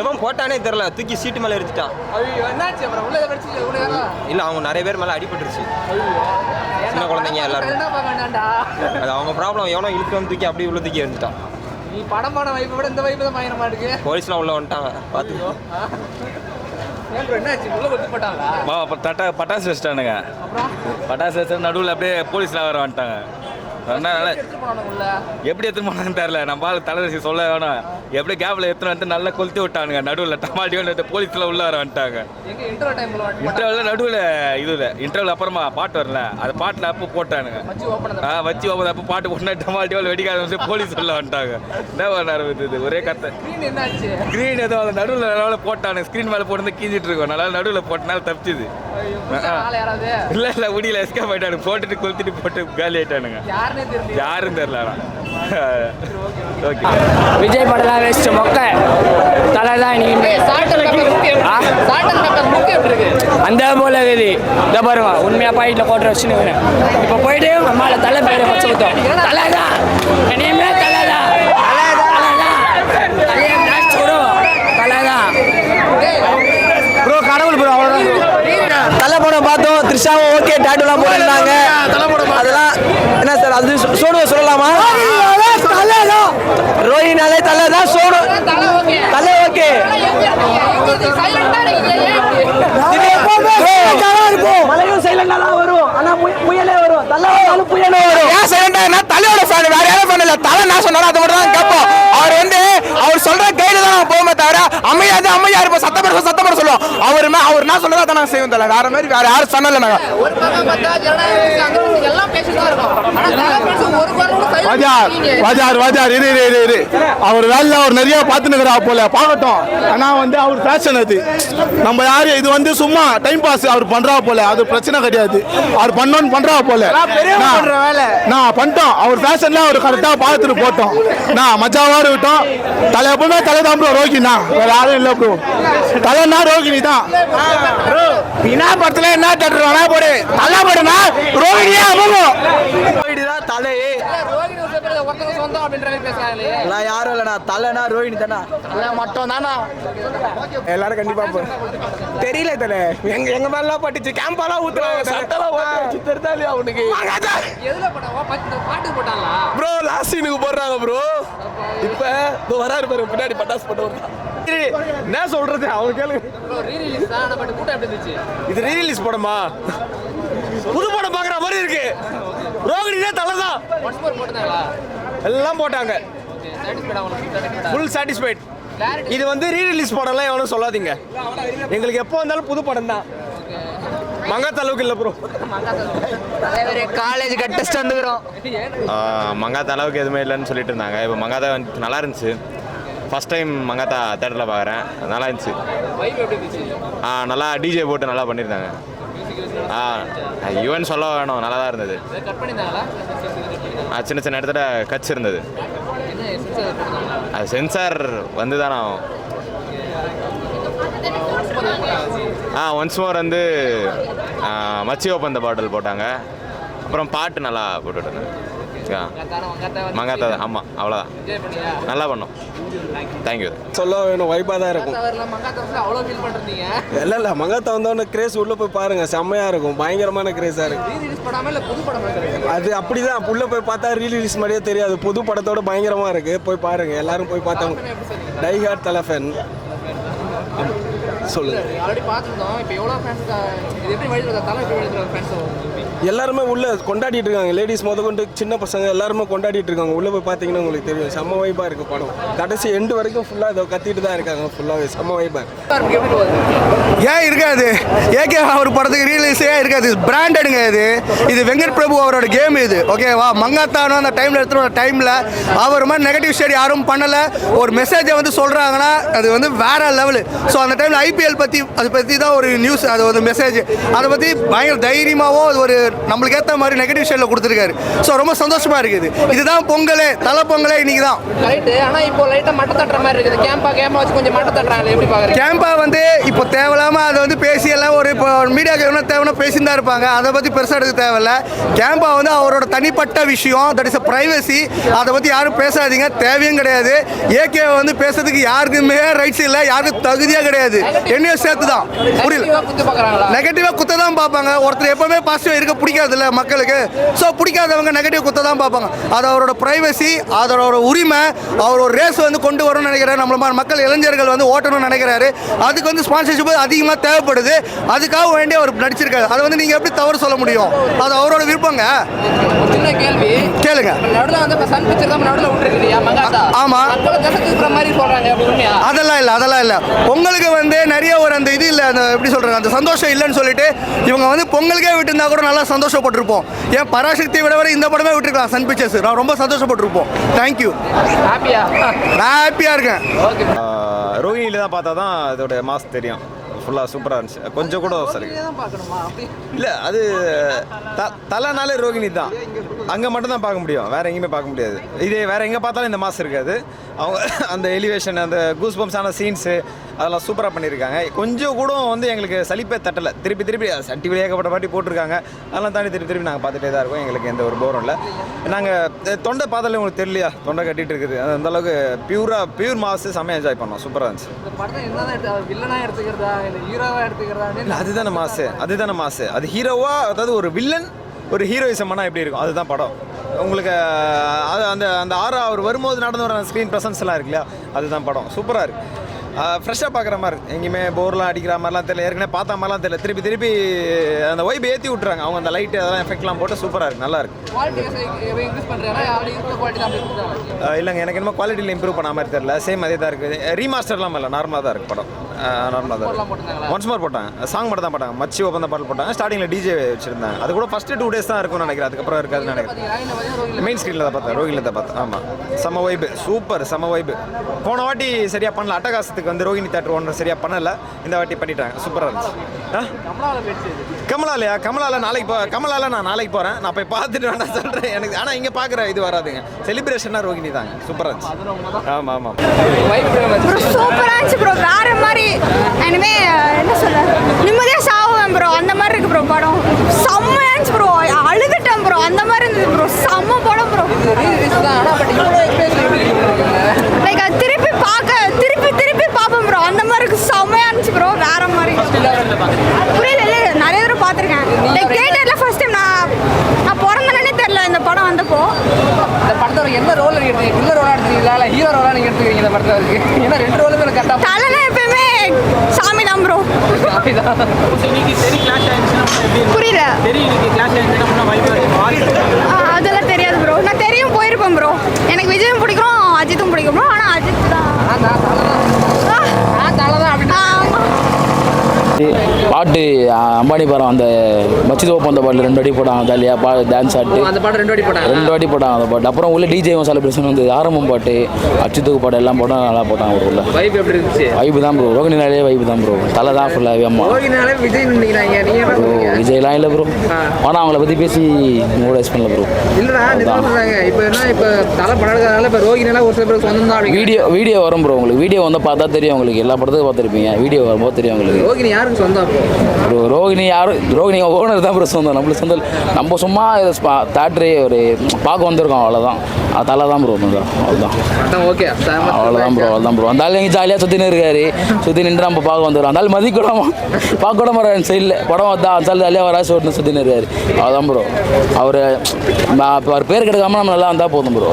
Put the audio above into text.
எவன் போட்டானே தெரில தூக்கி சீட்டு மேலே எடுத்துட்டான் ஐயோ என்னாச்சு அப்புறம்? உள்ள படிச்சு உள்ள யாரா இல்லை அவங்க நிறைய பேர் மேலே அடிபட்டுருச்சு. சின்ன குழந்தைங்க எல்லாரும். என்ன பார்க்க வேண்டாம்டா. அது அவங்க ப்ராப்ளம் எவனோ இழுத்து வந்து தூக்கி அப்படியே உள்ள தூக்கி எறிஞ்சிட்டான். நீ படம் பாட வைப்பை விட இந்த வைப்பு தான் பயங்கர மாட்டுக்கு போலீஸ்லாம் உள்ள வந்துட்டாங்க பார்த்து. ஏன் bro, என்னாச்சு? உள்ள கொத்து போட்டாங்களா? வா அப்போ தட்டா பட்டாசு வச்சிட்டானுங்க. பட்டாசு வச்சு நடுவில் அப்படியே போலீஸ்லாம் வர வந்துட்டாங்க. எப்படி எடுத்துன்னு போனான்னு தெரில நம்ம ஆளு தலைவரி சொல்ல வேணாம். எப்படி கேப்ல எடுத்துன்னு வந்து நல்லா கொளுத்தி விட்டானுங்க. நடுவில் டமாட்டி வந்து போலீஸ்ல உள்ள வர வந்துட்டாங்க. இன்டர்வல் நடுவில் இது இன்டர்வல் அப்புறமா பாட்டு வரல. அது பாட்டில் அப்போ போட்டானுங்க. வச்சு ஓப்பன் ஆ வச்சு ஒவ்வொரு அப்போ பாட்டு போட்டா டமாட்டி வெடிக்காத வந்து போலீஸ் உள்ள வந்துட்டாங்க. என்ன பண்ணாரு இது ஒரே கத்தை ஸ்க்ரீன் ஏதோ அந்த நடுவில் நல்லா போட்டானுங்க. ஸ்க்ரீன் மேலே போட்டு கீஞ்சிட்டு இருக்கோம். நல்லா நடுவில் போட்டனால தப்பிச்சுது. இல்லை இல்லை முடியல. எஸ்கேப் ஆயிட்டானுங்க. போட்டுட்டு கொளுத்திட்டு போட்டு காலி ஆயிட்டானுங்க. தெரியல யாரும் தெரியல ஆனா. ஓகே விஜய் படலாம் வேஸ்ட் மொக்க தலை தான் அந்த போல இதை பாருங்க உண்மையா பாயிண்ட்ல போட்டு வச்சுன்னு இப்போ போயிட்டு அம்மால தலை பேரை வச்சு விட்டோம் தலை தான் இனிமே தலை தான் ப்ரோ கடவுள் ப்ரோ அவ்வளோதான் தலை படம் பார்த்தோம் த்ரிஷாவும் ஓகே டேட்டுலாம் போட்டிருந்தாங்க அதெல்லாம் என்ன சார் அது சோனுவை சொல்லலாமா? ரோஹினாலே தலை தான் சோனு. தலை ஓகே. மலையும் சைலண்டா தான் வரும். ஆனா புய- புயலே வரும். தலை வந்தாலும் புயலே வரும். ஏன் சைலண்டா தலையோட ஃபேன் வேற யாரும் ஃபேன் இல்ல? தலை நான் சொன்னாலும் அது மட்டும் தான் கேட்போம். அவர் வந்து அவர் சொல்ற கைடு தான் போவோமே தவிர அம்மையா இருப்போம். சத்தம் சத்தம் சொல்லுவோம் அவர் அவர் என்ன சொல்றதா தான் நாங்க செய்வோம் தலை. வேற மாதிரி வேற யாரும் சொன்னல நாங்க. ஒரு பக்கம் பார்த்தா ஜனநாயகம் அங்க இருந்து எல்லாம் பேசிட்டு தான் இருக்கும். ஆனா தலை பேச ஒரு குரல் கூட silent வாஜார். வாஜார் வாஜார் இரு இரு இரு இரு. அவர் வேலை அவர் நிறைய பார்த்துனுக்கிறா போல. பார்க்கட்டும். ஆனா வந்து அவர் ஃபேஷன் அது. நம்ம யாரு? இது வந்து சும்மா டைம் பாஸ் அவர் பண்றா போல. அது பிரச்சனை கிடையாது. அவர் பண்ணோன்னு பண்றா போல. நான் பண்ற வேலை. நான் பண்ணிட்டோம். அவர் ஃபேஷன்ல அவர் கரெக்டா பார்த்துட்டு போட்டோம். நான் மஜாவா இருக்கட்டும் தலை எப்பவுமே தலை தான் ப்ரோ ரோகினா வேற யாரும் இல்ல ப்ரோ தலைனா ரோகிணி தான் வினா படத்துல என்ன தட்டு வேணா போடு. தலை போடுனா ரோஹிணியா அமரும் தலையே. நான் யாரும் இல்லைண்ணா. தலைனா ரோஹிணி தானா? மட்டும் தானா எல்லாரும் கண்டிப்பா தெரியல தலை எங்க எங்க மேலாம் பட்டுச்சு. கேம்பாலாம் ஊத்துறாங்க சட்டெல்லாம் ஓட்டு தெரிதா இல்லையா அவனுக்கு? ப்ரோ லாஸ்ட் சீனுக்கு போடுறாங்க ப்ரோ. இப்ப வராரு பாரு பின்னாடி பட்டாசு போட்டு என்ன சொல்றது? அவனுக்கு கேளு ப்ரோ ரீ ரிலீஸ் தான் ஆனா பட் கூட்டம் எப்படி இருந்துச்சு? இது ரீரிலீஸ் படமா? புது படம் பாக்குற மாதிரி இருக்கு. ரோகிணியே தலை தான். ஒன்ஸ் மோர் போட்டாங்களா எல்லாம் போட்டாங்க. ஃபுல் சாட்டிஸ்ஃபைட் இது வந்து ரீ ரிலீஸ் படம்லாம் எவனும் சொல்லாதீங்க. எங்களுக்கு எப்போ வந்தாலும் புது படம் தான். மங்காத்த அளவுக்கு இல்லை ப்ரோ காலேஜ் கட்டஸ்ட் வந்துக்கிறோம் மங்காத்தா அளவுக்கு எதுவுமே இல்லைன்னு சொல்லிட்டு இருந்தாங்க. இப்போ மங்காத்தா வந்து நல்லா இருந்துச்சு. ஃபஸ்ட் டைம் மங்காத்தா தேட்டரில் பார்க்குறேன் நல்லா இருந்துச்சு. ஆ, நல்லா டிஜே போட்டு நல்லா பண்ணியிருந்தாங்க ஆ யுவன் சொல்ல வேணும் நல்லா தான் இருந்தது. ஆ, சின்ன சின்ன இடத்துல கட்ச் இருந்தது. அது சென்சார் வந்து தானே ஆ ஒன்ஸ் மோர் வந்து மச்சி ஓப்பன் த பாட்டில் போட்டாங்க. அப்புறம் பாட்டு நல்லா போட்டுவிட்டு இருந்தேன். மங்காத்தா மங்காத்தா ஆமாம் அவ்வளோதான் நல்லா பண்ணோம். தேங்க்யூ சொல்ல வேணும் வைப்பா தான் இருக்கும். இல்ல இல்ல மங்காத்தா வந்தோடனே கிரேஸ் உள்ள போய் பாருங்க செம்மையா இருக்கும். பயங்கரமான கிரேஸா இருக்கு. ரீ ரிலீஸ் படாம இல்ல புது படம் எடுக்கிறது அது அப்படிதான் உள்ள போய் பார்த்தா ரீலீஸ் மாதிரியே தெரியாது. புது படத்தோட பயங்கரமா இருக்கு. போய் பாருங்க எல்லாரும் போய் பார்த்தவங்க. டைஹார்ட் தலைஃபன் சொல்லுங்க. ஆல்ரெடி பார்த்துருந்தோம். இப்போ எவ்வளோ ஃபேன்ஸ் இது எப்படி வழி தலை எப்படி வழி ஃபேன்ஸ் எல்லாருமே உள்ள கொண்டாடிட்டு இருக்காங்க. லேடிஸ் முத கொண்டு சின்ன பசங்க எல்லாருமே கொண்டாடிட்டு இருக்காங்க. உள்ள போய் பார்த்தீங்கன்னா உங்களுக்கு தெரியும். செம்ம வைப்பா இருக்கு படம். கடைசி எண்டு வரைக்கும் ஃபுல்லா இதை கத்திட்டு தான் இருக்காங்க. ஃபுல்லாவே செம்ம வைப்பா ஏன் இருக்காது? ஏகே அவர் படத்துக்கு ரீலீஸே இருக்காது? பிராண்டடுங்க இது. இது வெங்கட் பிரபு அவரோட கேம் இது. ஓகேவா மங்காத்தானோ அந்த டைமில் எடுத்துகிற டைமில் அவர் மாதிரி நெகட்டிவ் ஷேட் யாரும் பண்ணலை. ஒரு மெசேஜை வந்து சொல்கிறாங்கன்னா அது வந்து வேற லெவலு ஸோ அந்த டைமில் ஐபிஎல் பற்றி அதை பற்றி தான் ஒரு நியூஸ் அது ஒரு மெசேஜ் அதை பற்றி பயங்கர தைரியமாகவும் அது ஒரு நம்மளுக்கு ஏற்ற மாதிரி நெகட்டிவ் ஷேடில் கொடுத்துருக்காரு. ஸோ ரொம்ப சந்தோஷமாக இருக்குது. இதுதான் பொங்கலே தலை பொங்கலே இன்னைக்கு தான் ரைட்டு ஆனா இப்போ லைட்டா மட்ட தட்டுற மாதிரி இருக்குது. கேம்பா கேம்பா வச்சு கொஞ்சம் மட்ட தட்டுறாங்க எப்படி பாக்குறீங்க? கேம்பா வந்து இப்போ தேவையில்லாம அதை வந்து பேசி எல்லாம் ஒரு இப்போ மீடியாவுக்கு என்ன தேவைன்னா பேசின்னு தான் இருப்பாங்க. அதை பற்றி பெருசாக எடுக்க தேவையில்ல. கேம்பா வந்து அவரோட தனிப்பட்ட விஷயம். தட் இஸ் அ ப்ரைவசி அதை பற்றி யாரும் பேசாதீங்க. தேவையும் கிடையாது. ஏகே வந்து பேசுறதுக்கு யாருக்குமே ரைட்ஸ் இல்லை. யாருக்கும் தகுதியாக கிடையாது. என்னையும் சேர்த்து தான் புரியல நெகட்டிவாக குத்த தான் பார்ப்பாங்க. ஒருத்தர் எப்பவுமே பாசிட்டிவ் இருக்க பிடிக்காதுல்ல மக்களுக்கு? ஸோ பிடிக்காதவங்க நெகட்டிவ் குத்த தான் பார்ப்பாங்க. அது அவரோட ப்ரைவசி அதோட உரிமை அவர் ஒரு ரேஸ் வந்து கொண்டு வரணும்னு நினைக்கிறாரு. நம்மள மக்கள் இளைஞர்கள் வந்து ஓட்டணும்னு நினைக்கிறாரு. அதுக்கு வந்து ஸ்பான்சர்ஷிப் அதிகமாக தேவைப்படுது. அதுக்காக வேண்டி அவர் நடிச்சிருக்காரு. அதை வந்து நீங்கள் எப்படி தவறு சொல்ல முடியும்? அது அவரோட விருப்பங்க. சின்ன கேள்வி. கேளுங்க. நடுவில் வந்து சன் பிக்சர் தான் நடுவில் விட்டுருக்கியா மங்காத்தா? ஆமா. மக்களை திசை திருப்புற மாதிரி உண்மையா? அதெல்லாம் இல்லை அதெல்லாம் இல்லை. பொங்கலுக்கு வந்து நிறைய ஒரு அந்த இது இல்லை அந்த எப்படி சொல்கிறது அந்த சந்தோஷம் இல்லைன்னு சொல்லிட்டு இவங்க வந்து பொங்கலுக்கே விட்டுருந்தா கூட நல்லா சந்தோஷப்பட்டிருப்போம். ஏன் பராசக்தி விட வரை இந்த படமே விட்டுருக்கலாம் சன் பிக்சர்ஸ் நான் ரொம்ப சந்தோஷப்பட்டிருப்போம். தேங்க்யூ ஹாப்பியா நான் ஹாப்பியாக இருக்கேன். ஓகே ரோஹிணியில் தான் பார்த்தா தான் இதோட மாஸ் தெரியும். ஃபுல்லாக சூப்பராக இருந்துச்சு. கொஞ்சம் கூட சரி. தான் இல்லை அது த தலைனாலே ரோகிணி தான். அங்கே மட்டும் தான் பார்க்க முடியும். வேற எங்கேயுமே பார்க்க முடியாது. இதே வேற எங்கே பார்த்தாலும் இந்த மாஸ் இருக்காது. அவங்க அந்த எலிவேஷன் அந்த கூஸ் பம்ப்ஸான சீன்ஸு அதெல்லாம் சூப்பராக பண்ணியிருக்காங்க. கொஞ்சம் கூட வந்து எங்களுக்கு சலிப்பே தட்டலை. திருப்பி திருப்பி சட்டி ஏகப்பட்ட பாட்டி போட்டிருக்காங்க. அதெல்லாம் தாண்டி திருப்பி திருப்பி நாங்கள் பார்த்துட்டே தான் இருக்கோம். எங்களுக்கு எந்த ஒரு போரும் இல்லை. நாங்கள் தொண்டை பார்த்தாலே உங்களுக்கு தெரியலையா? தொண்டை கட்டிட்டு இருக்குது. அந்த அளவுக்கு பியூராக பியூர் மாஸ் செம்மையாக என்ஜாய் பண்ணோம். சூப்பராக இருந்துச்சு. அதுதானே மாசு. அதுதானே மாசு. அது ஹீரோவா அதாவது ஒரு வில்லன் ஒரு ஹீரோயிசம் பண்ணால் எப்படி இருக்கும்? அதுதான் படம். உங்களுக்கு அது அந்த அந்த ஆறா அவர் வரும்போது நடந்து வர ஸ்க்ரீன் ப்ரெசன்ஸ் எல்லாம் இருக்கு இல்லையா அதுதான் படம். சூப்பராக இருக்கு. ஃப்ரெஷ்ஷாக பார்க்குற மாதிரி. எங்கேயுமே போர்லாம் அடிக்கிற மாதிரிலாம் தெரியல. ஏற்கனவே பார்த்த மாதிரிலாம் தெரியல. திருப்பி திருப்பி அந்த ஒய்பு ஏற்றி விட்றாங்க அவங்க அந்த லைட்டு அதெல்லாம் எஃபெக்ட்லாம் போட்டு சூப்பராக இருக்கு. நல்லா இருக்கு. இல்லைங்க. எனக்கு என்னமோ குவாலிட்டியில் இம்ப்ரூவ் பண்ண மாதிரி தெரியல. சேம் அதே தான் இருக்குது ரீமாஸ்டர்லாம் இல்லை. நார்மலாக தான் இருக்குது படம். நார்மலாக தான்? ஒன்ஸ் மோர் போட்டாங்க சாங் மட்டும் தான் போட்டாங்க. மச்சி ஓப்பன் பாடல் போட்டாங்க. ஸ்டார்டிங்கில் டிஜே வச்சிருந்தாங்க. அது கூட ஃபஸ்ட்டு டூ டேஸ் தான் இருக்கும்னு நினைக்கிறேன். அதுக்கப்புறம் இருக்காதுன்னு நினைக்கிறேன். மெயின் ஸ்க்ரீனில் தான் பார்த்தேன். ரோகிணியில் தான் பார்த்தேன். ஆமாம் செம வைப்பு சூப்பர் செம வைப்பு போன வாட்டி சரியாக பண்ணல. அட்டகாசத்துக்கு வந்து ரோகிணி தேட்டர் ஒன்று சரியாக பண்ணல. இந்த வாட்டி பண்ணிட்டாங்க. சூப்பராக இருந்துச்சு. கமலாவில் கமலாலயா? கமலால நாளைக்கு போ கமலால நான் நாளைக்கு போகிறேன் நான் போய் பார்த்துட்டு வேணா சொல்கிறேன் எனக்கு ஆனால் இங்கே பார்க்குற இது வராதுங்க. செலிப்ரேஷனாக ரோகிணி தாங்க. சூப்பராக இருந்துச்சு. ஆமாம் ஆமாம் சூப்பராக இருந்துச்சு ப்ரோ வேற மாதிரி இனிமே என்ன சொல்ல நிம்மதியாக சாவுவேன் ப்ரோ அந்த மாதிரி இருக்கு ப்ரோ படம் செம்மையா இருந்துச்சு ப்ரோ அழுதுட்டேன் ப்ரோ அந்த மாதிரி இருந்தது ப்ரோ செம்ம படம் ப்ரோ ரீல்ஸ் தான் ஆனால் பட் இவ்வளோ எக்ஸ்பீரியன்ஸ் எப்படி இருக்கு லைக் அது திருப்பி பார்க்க திருப்பி திருப்பி பார்ப்பேன் ப்ரோ அந்த மாதிரி இருக்கு செம்மையா இருந்துச்சு ப்ரோ வேற மாதிரி புரியல இல்லை நிறைய தடவை பார்த்துருக்கேன். லைக் ஃபர்ஸ்ட் டைம் நான் நான் பிறந்தனே தெரில இந்த படம் வந்தப்போ. இந்த படத்தை என்ன ரோல் எடுத்தீங்க வில்ல ரோலாக எடுத்துக்கிறீங்களா? இல்லை ஹீரோ ரோலாக நீங்கள் எடுத்துக்கிறீங்க இந்த படத்தை இருக்கு? ஏன்னா ரெண்டு ரோலுமே கரெக்டாக தலைனா எப்பயுமே சாமி தான் ப்ரோ புரியல. ஆ, அதெல்லாம் தெரியாது ப்ரோ நான் தெரியும் போயிருப்பேன் ப்ரோ எனக்கு விஜயும் பிடிக்கும் அஜித்தும் பிடிக்கும் ப்ரோ ஆனால் அஜித் தான். தலை தான். அப்படி. பாட்டு அம்பானி படம் அந்த மச்சித் ஓப்பன் அந்த பாட்டில் ரெண்டு வாட்டி போட்டாங்க ஜாலியாக பா டான்ஸ் ஆட்டு. அந்த பாட்டு ரெண்டு வாட்டி போட்டாங்க ரெண்டு வாட்டி போட்டாங்க அந்த பாட்டு. அப்புறம் உள்ள டிஜேவும் செலிப்ரேஷன் வந்து ஆரம்பம் பாட்டு அச்சுத்துக்கு பாட்டு எல்லாம் போட்டால் நல்லா போட்டாங்க ப்ரோ உள்ள. வைப் எப்படி இருந்துச்சு? வைப்பு தான் ப்ரோ ரோகிணினாலே வைப்பு தான் ப்ரோ தலை தான் ஃபுல்லாகவே அம்மா. விஜய் ப்ரோ விஜய்லாம் இல்லை ப்ரோ ஆனால் அவங்கள பற்றி பேசி மூட யூஸ் பண்ணல ப்ரோ இல்லடா நிஜமா சொல்றாங்க. இப்போ என்ன இப்போ தலை படம் எடுக்கிறதால இப்போ ரோகினால ஒரு சில பேருக்கு சொந்தம் தான் அப்படிங்க வீடியோ வீடியோ வரும் ப்ரோ உங்களுக்கு. வீடியோ வந்து பார்த்தா தெரியும் உங்களுக்கு. எல்லா படத்துக்கும் பார்த்துருப்பீங்க. வீடியோ வரும்போது தெரியும் உங்களுக்கு. ரோகிணி யாருக்கு சொந்தம் ப்ரோ ரோகிணி யாரும் ரோகிணி ஓனர் தான் ப்ரோ சொந்தம். நம்மளுக்கு சொந்தம். நம்ம சும்மா தேட்டரே ஒரு பார்க்க வந்திருக்கோம் அவ்வளோதான் தலை தான் ப்ரோ சொந்தம் அவ்வளோதான் ஓகே அவ்வளோதான் ப்ரோ அவ்வளோதான் ப்ரோ அந்த ஆள் எங்கே ஜாலியாக சுற்றின்னு இருக்காரு சுற்றி நின்று நம்ம பார்க்க வந்துடுறோம் அந்த ஆள் மதிக்க கூட பார்க்க கூட மாட்டார் சைடில் படம் வந்தா அந்த ஆள் ஜாலியாக வரா சொல்லிட்டு சுற்றின்னு இருக்காரு அவ்வளோதான் ப்ரோ அவர் அவர் பேர் கிடைக்காம நம்ம நல்லா வந்தால் போதும் ப்ரோ